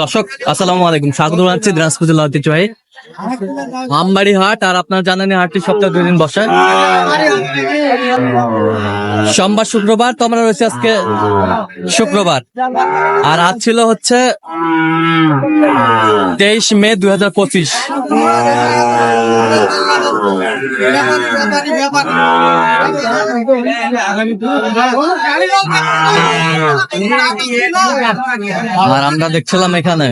দর্শক আসসালামু আলাইকুম। স্বাগত জানাচ্ছি দিনাজপুর জেলা ঐতিহ্যবাহী আমবাড়ি হাট আর আপনার জানেন হাটটি সপ্তাহে দুই দিন বসে। সোমবার, শুক্রবার, তো আমরা রয়েছে আজকে শুক্রবার। আর আজ ছিল হচ্ছে তেইশ মে দুই হাজার পঁচিশ। আর আমরা দেখছিলাম এখানে।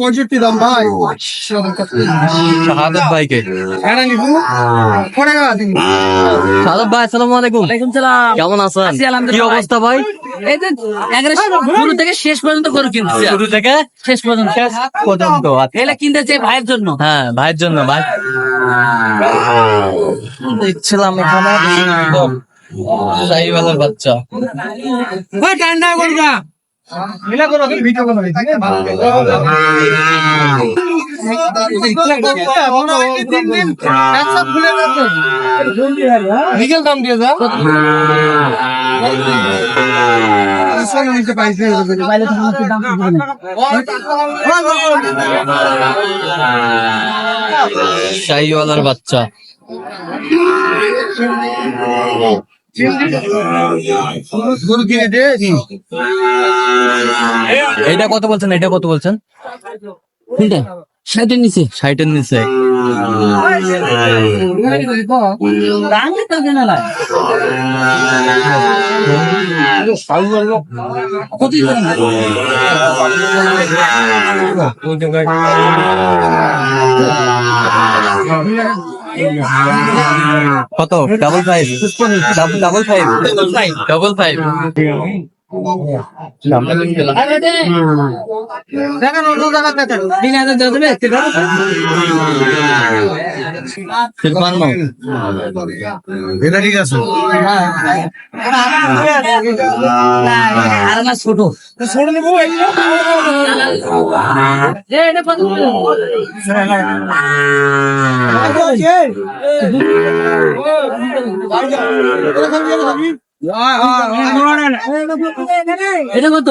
পঁয়ষট্টি দাম, ভাই। শাহাদত ভাইকে এখানে নিবো পড়ে গেল শাহাদত ভাই আসসালামু আলাইকুম সালাম কেমন আছেন কি অবস্থা ভাই এই যে শুরু থেকে শেষ পর্যন্ত গরু কিনতেছি শুরু থেকে শেষ পর্যন্ত পর্যন্ত। এগুলা কিনতেছে ভাইয়ের জন্য হ্যাঁ ভাইয়ের জন্য ভাই দেখছিলাম এখানে বাচ্চা ঠান্ডা করবা মিলা করো ভিডিও করো বিকেল দাম দিয়ে যা সোনা নিতে পাইছে শাহিওয়ালার বাচ্চা। এটা কত বলছেন? এটা কত বলছেন? ষাটের নিচে। ষাটের নিচে। কত কত double five double five double five ছোট ছোট নেব এটা এটা কত?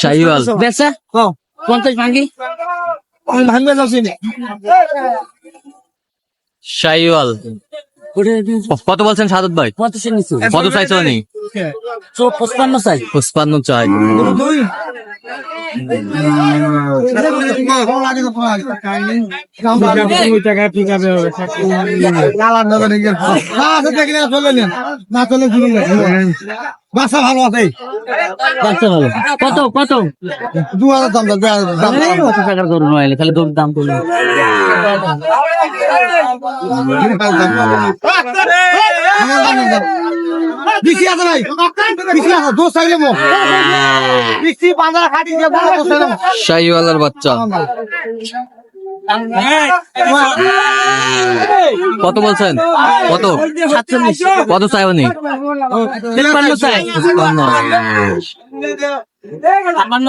শাহিওয়াল বেচা? পঞ্চাশ ভাঙ্গি? ভাঙবে শাহিওয়াল কত বলছেন সাদত ভাই কত চাইছো নি চো পঁচপান্ন চাই পুষ্পান্ন চাই বাসা ভালো আছে। বাচ্চা ভালো। কত কত? দু হাজার দাম দাম কত টাকার গরু নয় খালি গরুর দাম করল বিক্রি আছে ভাই। বিক্রি আছে দোষ চাইলে মো। বিক্রি বাজার খাটি দিয়ে বড় দোষ চাইলে শাহিওয়ালার বাচ্চা। কত বলছেন? কত? সাতচল্লিশ। কত চাইও নি তিপ্পান্ন চাই।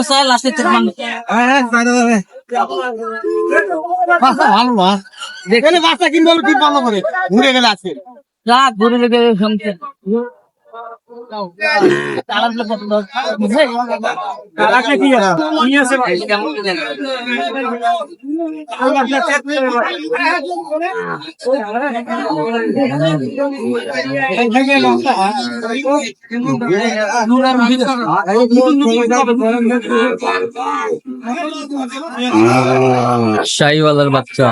চাই লাস্টে তিপ্পান্ন। ভালো না এখানে বাসা কিনবো কি ভালো করে। ঘুরে গেলে আছে। রাত ঘুরে লেগে শাহিওয়ালার বাচ্চা।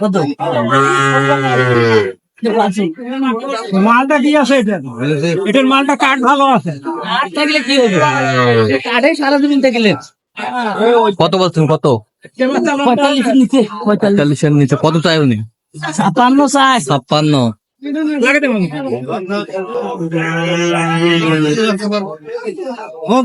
কত? মালটা কি আছে এটা? এটার মালটা কাঠ ভালো আছে। আট থাকলে কি হবে? কাঠে সারা দিন থাকলে কত বলছেন কত? পঁয়তাল্লিশ নিচে কত চাইও নি ছাপ্পান্ন চাই। ছাপ্পান্ন। হোক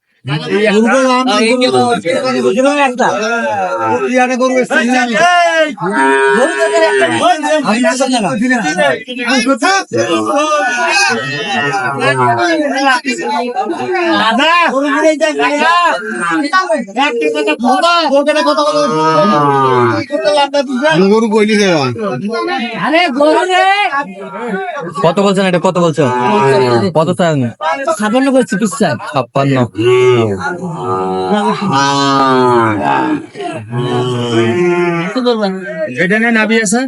কত গরু কইলি দেওয়া আরে গরু কত বলছেন এটা? কত বলছেন? কত চান ছাপান্ন করছি পিস্তায় ছাপ্পান্ন এটা নিয়ে নাবি আছে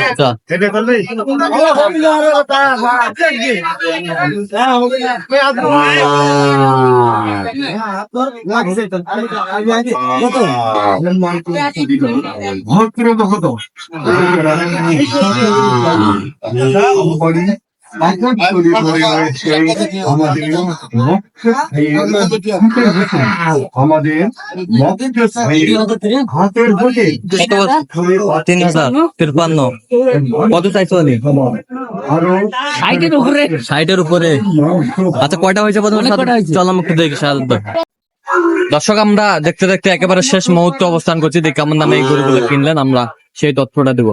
আচ্ছা এটা করলি আমাদের হাতের ভোটে হাজার তিরপান্ন কত? চাইছো সাইডের উপরে। ষাটের উপরে আচ্ছা কয়টা হয়েছে প্রথমে কয়টা হয়েছে। চল আমি একটু দেখি ভাই। দর্শক আমরা দেখতে দেখতে একেবারে শেষ মুহূর্তে অবস্থান করছি। দেখি কেমন দামে এই গরুগুলো কিনলেন আমরা সেই তথ্যটা দেবো।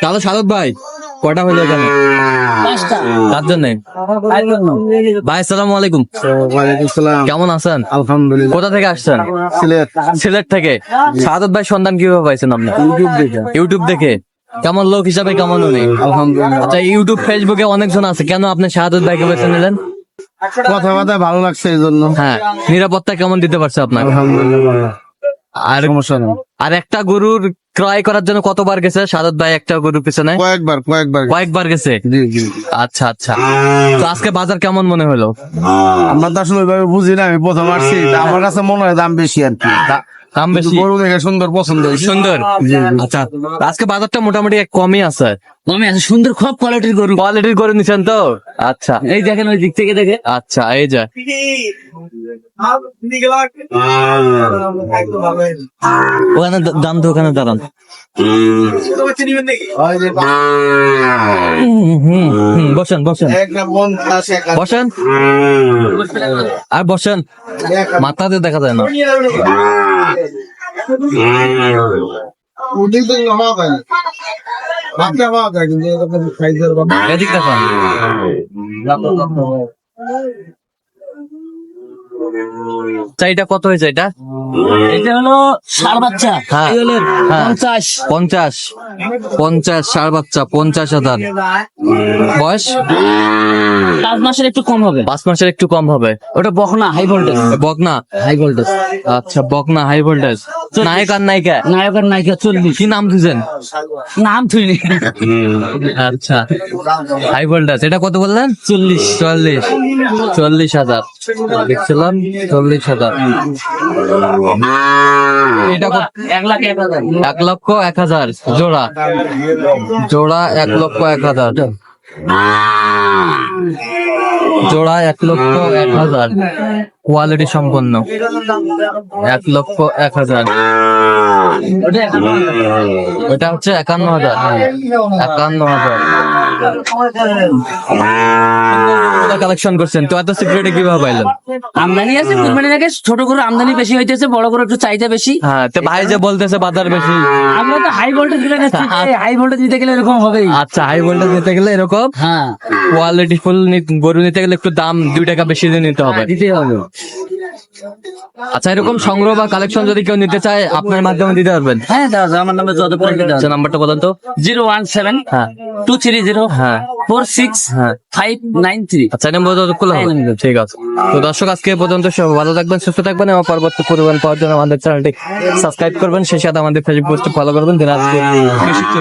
তাহলে শাহাদ ভাই কয়টা হইল এখানে? তার জন্য। ভাই আসসালামু আলাইকুম। কেমন আছেন? আলহামদুলিল্লাহ। কোথা থেকে আসছেন? সিলেট। সিলেট থেকে। সাদত ভাই সন্ধান কীভাবে পাইছেন আপনি? ইউটিউব দেখে। ইউটিউব দেখে। কেমন লোক হিসাবে কেমন উনি? আলহামদুলিল্লাহ। আচ্ছা ইউটিউব ফেসবুকে অনেকজন আছে। কেন আপনি শাহাদত ভাইকে বেছে নিলেন? কথাবার্তা ভালো লাগছে এই জন্য। হ্যাঁ নিরাপত্তা কেমন দিতে পারছে আপনার? আলহামদুলিল্লাহ। আর সমস্যা নেই। আর একটা গরুর ক্রয় করার জন্য কতবার গেছে? সাদত ভাই একটা গরুর পিছনে? কয়েকবার কয়েকবার কয়েকবার গেছে? জি জি আচ্ছা আচ্ছা। তো আজকে বাজার কেমন মনে হলো? আমরা তো আসলে ওইভাবে বুঝি না আমি প্রথম আসছি। আমার কাছে মনে হয় দাম বেশি আর কি। দাম বেশি? গরু দেখে সুন্দর পছন্দ সুন্দর? আচ্ছা। আজকে বাজারটা মোটামুটি কমই আছে। কমে আছে সুন্দর খুব কোয়ালিটির গরু। কোয়ালিটির গরু নিছেন তো? আচ্ছা। এই দেখেন ওই দিক থেকে দেখে। আচ্ছা এই যে। ওখানে দাম তো ওখানে দাঁড়ান। হুম, হুম, হুম, বসেন বসেন। বসেন। আর বসেন। মাথাতে দেখা যায় না। এদিক দেখান চাইটা কত হয়েছে এটা? এটা হলো সার বাচ্চা। হ্যাঁ। এই হলো হ্যাঁ। পঞ্চাশ। পঞ্চাশ। পঞ্চাশ সার বাচ্চা পঞ্চাশ হাজার। বয়স? পাঁচ মাসের একটু কম হবে। পাঁচ মাসের একটু কম হবে। ওটা বকনা হাই ভোল্টেজ বকনা? হাই ভোল্টেজ আচ্ছা বকনা হাই ভোল্টেজ নায়ক আর নায়িকা? নায়ক আর নায়িকা চল্লিশ। কি নাম দিয়েছেন নাম থুইনি আচ্ছা হাই ভোল্টেজ এটা কত বললেন? চল্লিশ। চল্লিশ। চল্লিশ হাজার। দেখছিলাম চল্লিশ হাজার। এটা এক লাখ এক হাজার। এক লক্ষ এক হাজার। জোড়া। জোড়া এক লক্ষ এক হাজার। জোড়া এক লক্ষ এক হাজার। কোয়ালিটি সম্পন্ন। এক লক্ষ এক হাজার। ওটা হচ্ছে একান্ন হাজার। একান্ন হাজার। কালেকশন করছেন। তো এত সিক্রেটে কীভাবে পাইলেন? আমদানি আছে কুরবানি থেকে ছোট গরু আমদানি বেশি হইতেছে বড় গরু একটু চাহিদা বেশি। হ্যাঁ তো ভাই যে বলতেছে বাজার বেশি। আমরা তো হাই ভোল্টেজ দিলে হাই ভোল্টেজ দিতে গেলে এরকম হবেই। আচ্ছা হাই ভোল্টেজ নিতে গেলে এরকম। হ্যাঁ। কোয়ালিটি ফুল গরু নিতে গেলে একটু দাম দুই টাকা বেশি দিয়ে নিতে হবে। দিতে হবে। আচ্ছা এরকম সংগ্রহ বা কালেকশন যদি কেউ নিতে চায় আপনার মাধ্যমে দিতে পারবেন? হ্যাঁ দাদা আমার নামে যত পরে আচ্ছা নাম্বারটা বলেন তো। জিরো ওয়ান সেভেন হ্যাঁ। টু থ্রি জিরো হ্যাঁ। ফোর সিক্স হ্যাঁ। Five nine three. আচ্ছা নম্বর তো খোলা হবে। ঠিক আছে। তো দর্শক আজকে পর্যন্ত সব ভালো থাকবেন সুস্থ থাকবেন এবং পরবর্তী পরিমাণ পাওয়ার জন্য আমাদের চ্যানেলটি সাবস্ক্রাইব করবেন। সেই সাথে আমাদের ফেসবুক পোস্ট ফলো করবেন। কৃষি চিত্র